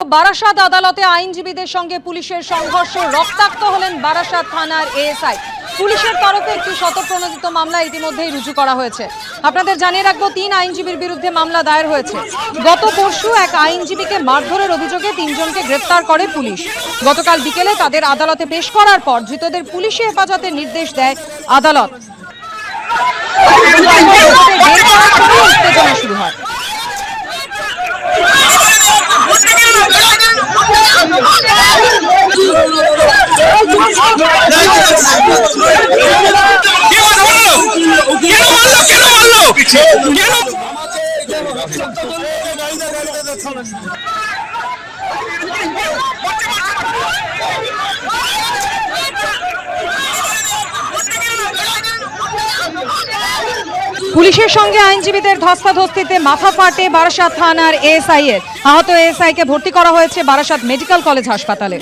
বারাসাত আদালতে আইনজীবীদের সঙ্গে পুলিশের সংঘর্ষ রক্তাক্ত হলেন বারাসাত থানার এএসআই। পুলিশের তরফে একটি শতপ্রণোদিত মামলা ইতিমধ্যেই রুজু করা হয়েছে। আপনাদের জানিয়ে রাখব, তিন আইনজীবীর বিরুদ্ধে মামলা দায়ের হয়েছে। গত পরশু এক আইনজীবীকে মারধরের অভিযোগে তিনজনকে গ্রেপ্তার করে পুলিশ। গতকাল বিকেলে তাদের আদালতে পেশ করার পর ধৃতদের পুলিশি হেফাজতের নির্দেশ দেয় আদালত। পুলিশের সঙ্গে আইনজীবীদের ধস্তাধস্তিতে মাথা ফাটে বারাসাত থানার এএসআই এর। আহত এএসআই কে ভর্তি করা হয়েছে বারাসাত মেডিকেল কলেজ হাসপাতালে।